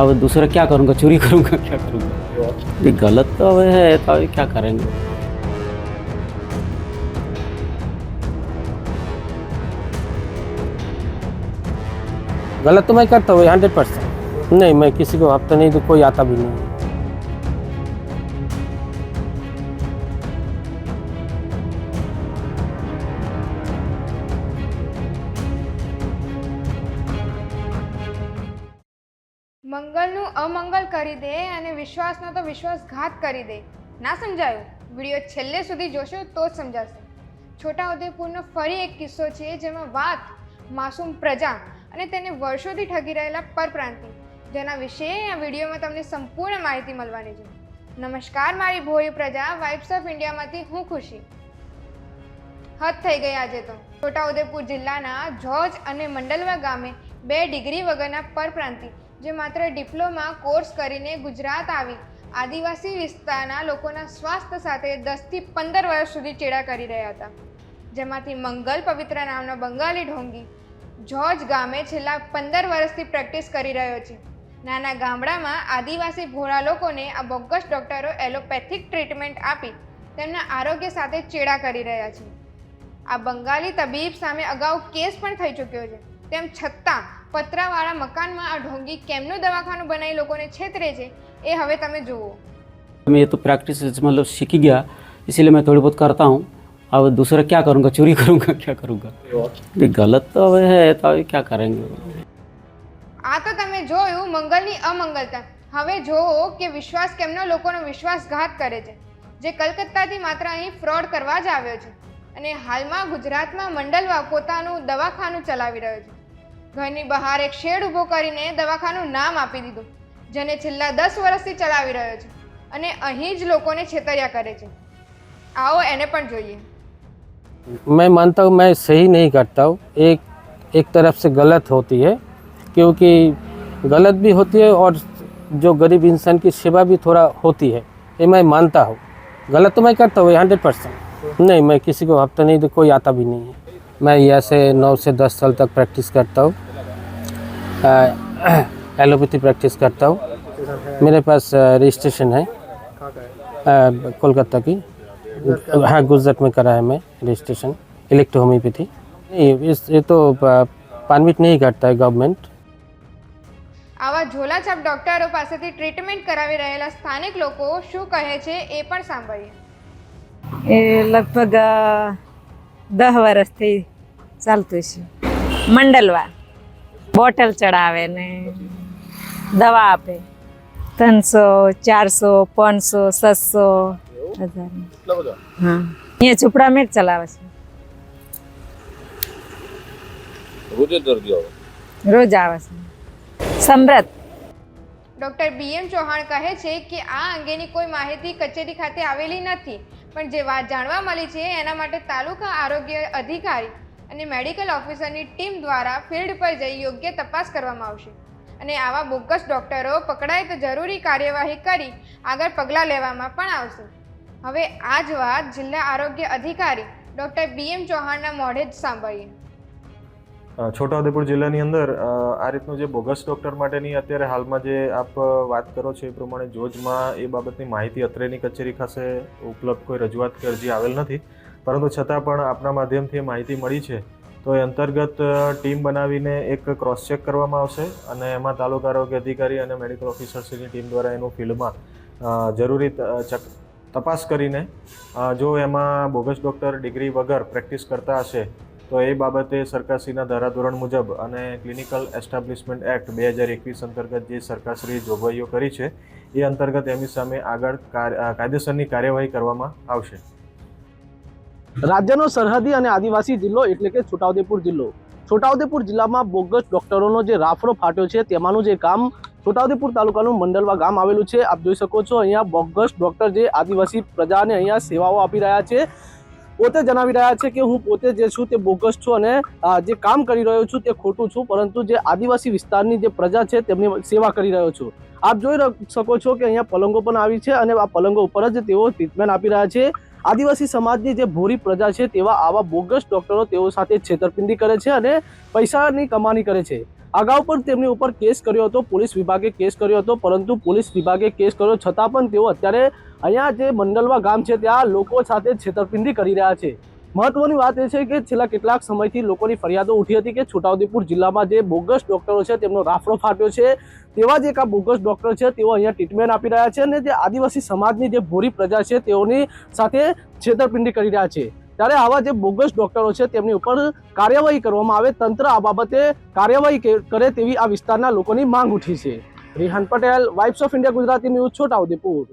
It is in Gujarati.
अब दूसरा क्या करूँगा? चोरी करूँगा, क्या करूँगा? ये गलत तो अब है तो अभी क्या करेंगे? गलत तो मैं करता हूँ हंड्रेड परसेंट नहीं, मैं किसी को हफ़्ता नहीं तो कोई आता भी नहीं। મંગલનું અમંગલ કરી દે અને વિશ્વાસનો તો વિશ્વાસઘાત કરી દે. ના સમજાયું? વીડિયો છેલ્લે સુધી જોશો તો જ સમજાશે. છોટાઉદેપુરનો ફરી એક કિસ્સો છે જેમાં વાત માસૂમ પ્રજા અને તેને વર્ષોથી ઠગી રહેલા પરપ્રાંતિ. જેના વિશે આ વિડીયોમાં તમને સંપૂર્ણ માહિતી મળવાની છે. નમસ્કાર, મારી ભોળી પ્રજા. વાઇબ્સ ઓફ ઇન્ડિયામાંથી હું ખુશી. હદ થઈ ગઈ આજે તો. છોટાઉદેપુર જિલ્લાના જોજ અને મંડલવા ગામે બે ડિગ્રી વગરના પરપ્રાંતિ જે માત્ર ડિપ્લોમા કોર્સ કરીને ગુજરાત આવી. આદિવાસી વિસ્તારના લોકોના સ્વાસ્થ્ય સાથે દસથી પંદર વર્ષ સુધી ચેડા કરી રહ્યા હતા. જેમાંથી મંગલ પવિત્ર નામનો બંગાળી ઢોંગી જોર્જ ગામે છેલ્લા પંદર વર્ષથી પ્રેક્ટિસ કરી રહ્યો છે. નાના ગામડામાં આદિવાસી ભોળા લોકોને આ બોગસ ડોક્ટરો એલોપેથિક ટ્રીટમેન્ટ આપી તેમના આરોગ્ય સાથે ચેડા કરી રહ્યા છે. આ બંગાળી તબીબ સામે અગાઉ કેસ પણ થઈ ચૂક્યો છે. તેમ છતાં પતરાવાળા મકાનમાં આ ઢોંગી કેમનું દવાખાનું બનાવી લોકોને છેતરે છે એ હવે તમે જુઓ मैं ये तो प्रैक्टिस मतलब सीख ही गया इसीलिए मैं थोड़ी बहुत करता हूँ अब दूसरा क्या करूँगा चोरी करूँगा क्या करूँगा ये गलत तो अब है तो अभी क्या करेंगे આ તો તમે જોયું મંગલની અમંગલતા હવે જોવો કે વિશ્વાસ કેમનો લોકોનો વિશ્વાસઘાત કરે છે જે કલકત્તાથી માત્ર અહીં ફ્રોડ કરવા જ આવ્યો છે અને હાલમાં ગુજરાતમાં મંડલવા પોતાનું દવાખાનું ચલાવી રહ્યો છે ઘરની બહાર એક શેડ ઊભો કરીને દવાખાનું નામ આપી દીધું જેને છેલ્લા દસ વર્ષથી ચલાવી રહ્યો છે અને અહીં જ લોકોને છેતર્યા કરે છે આવો એને પણ જોઈએ मैं मानता हूँ मैं सही नहीं करता हूँ एक एक तरफ से गलत होती है क्योंकि गलत भी होती है और जो गरीब इंसान की सेवा भी थोड़ा होती है ये मैं मानता हूँ गलत तो मैं करता हूँ हंड्रेड परसेंट नहीं मैं किसी को हफ्ता नहीं तो कोई आता भी नहीं है मैं यहाँ से नौ से दस साल तक प्रैक्टिस करता हूँ अ, एलोपैथी प्रैक्टिस करता हूँ मेरे पास अ, रजिस्ट्रेशन है अ, कोलकाता की हाँ गुजरात में करा है मैं रजिस्ट्रेशन इलेक्ट्रो होम्योपैथी नहीं इस ये तो परमिट नहीं करता है गवर्नमेंट આવા ઝોલાછાપ ડોક્ટરો પાસેથી ટ્રીટમેન્ટ કરાવી રહેલા સ્થાનિક લોકો શું કહે છે એ પણ સાંભળીએ એ લગભગ અ, દહ વર્ષથી ચાલતું છે મંડલવા. બોટલ ચડાવે ને દવા આપે. ત્રણસો, ચારસો, પાંચસો સાતસો હજાર હા. અહીંયા ઝૂંપડા મેટ ચલાવે છે. રોજ આવે છે. સમરથ. ડોક્ટર બીએમ ચૌહાણ કહે છે કે આ અંગેની કોઈ માહિતી કચેરી ખાતે આવેલી નથી, પણ જે વાત જાણવા મળી છે એના માટે તાલુકા આરોગ્ય અધિકારી અને મેડિકલ ઓફિસરની ટીમ દ્વારા ફિલ્ડ પર જઈ યોગ્ય તપાસ કરવામાં આવશે. અને આવા બોગસ ડોક્ટરો પકડાય તો જરૂરી કાર્યવાહી કરી આગળ પગલાં લેવામાં પણ આવશે. હવે આ જ વાત જિલ્લા આરોગ્ય અધિકારી ડૉક્ટર બી એમ ચૌહાણના મોઢે જ સાંભળીએ. છોટાઉદેપુર જિલ્લાની અંદર આ રીતનું જે બોગસ ડૉક્ટર માટેની અત્યારે હાલમાં જે આપ વાત કરો છો એ પ્રમાણે જોજમાં એ બાબતની માહિતી અત્રેની કચેરી ખાસે ઉપલબ્ધ કોઈ રજૂઆત કે અરજી આવેલ નથી. પરંતુ છતાં પણ આપના માધ્યમથી માહિતી મળી છે. તો એ અંતર્ગત ટીમ બનાવીને એક ક્રોસ ચેક કરવામાં આવશે અને એમાં તાલુકા આરોગ્ય અધિકારી અને મેડિકલ ઓફિસર્સની ટીમ દ્વારા એનું ફિલ્ડમાં જરૂરી તપાસ કરીને જો એમાં બોગસ ડૉક્ટર ડિગ્રી વગર પ્રેક્ટિસ કરતા હશે, તો એ બાબતે સરકારશ્રીના ધારાધોરણ મુજબ અને ક્લિનિકલ એસ્ટાબ્લિશમેન્ટ એક્ટ બે હજાર એકવીસ અંતર્ગત જે સરકારશ્રીએ જોગવાઈઓ કરી છે, એ અંતર્ગત એમની સામે આગળ કાયદેસરની કાર્યવાહી કરવામાં આવશે. રાજ્યનો સરહદી અને આદિવાસી જિલ્લો એટલે કે છોટાઉદેપુર જિલ્લો. છોટાઉદેપુર જિલ્લામાં બોગસ ડોક્ટરોનો જે રાફડો ફાટ્યો છે તેમાંનું જે કામ છોટાઉદેપુર તાલુકાનું મંડલવા ગામ આવેલું છે. આપ જોઈ શકો છો અહીંયા બોગસ ડોક્ટર જે આદિવાસી પ્રજાને અહીંયા સેવાઓ આપી રહ્યા છે. પોતે જણાવી રહ્યા છે કે હું પોતે જે છું તે બોગસ છું અને જે કામ કરી રહ્યો છું તે ખોટું છું, પરંતુ જે આદિવાસી વિસ્તારની જે પ્રજા છે તેમની સેવા કરી રહ્યો છું. આપ જોઈ શકો છો કે અહીંયા પલંગો પણ આવી છે અને આ પલંગો ઉપર જ તેઓ ટ્રીટમેન્ટ આપી રહ્યા છે. આદિવાસી સમાજની જે ભોરી પ્રજા છે તેવા આવા બોગસ ડોક્ટરો તેઓ સાથે છેતરપિંડી કરે છે અને પૈસાની કમાણી કરે છે. અગાઉ પણ તેમની ઉપર કેસ કર્યો હતો, પોલીસ વિભાગે કેસ કર્યો હતો, પરંતુ પોલીસ વિભાગે કેસ કર્યો છતાં પણ તેઓ અત્યારે અહીંયા જે મંડલવા ગામ છે, ત્યાં લોકો સાથે છેતરપિંડી કરી રહ્યા છે. મહત્વની વાત એ છે કે છેલ્લા કેટલાક સમયથી લોકોની ફરિયાદો ઉઠી હતી કે છોટાઉદેપુર જિલ્લામાં જે બોગસ ડોક્ટરો છે તેમનો રાફડો ફાટ્યો છે. તેવા જ એક આ બોગસ ડોક્ટર છે, તેઓ અહીંયા ટ્રીટમેન્ટ આપી રહ્યા છે અને જે આદિવાસી સમાજની જે ભૂરી પ્રજા છે તેઓની સાથે છેતરપિંડી કરી રહ્યા છે. ત્યારે આવા જે બોગસ ડોક્ટરો છે તેમની ઉપર કાર્યવાહી કરવામાં આવે, તંત્ર આ બાબતે કાર્યવાહી કરે તેવી આ વિસ્તારના લોકોની માંગ ઉઠી છે. Rihan Patel vibes of India Gujarati news, Chhotaudepur.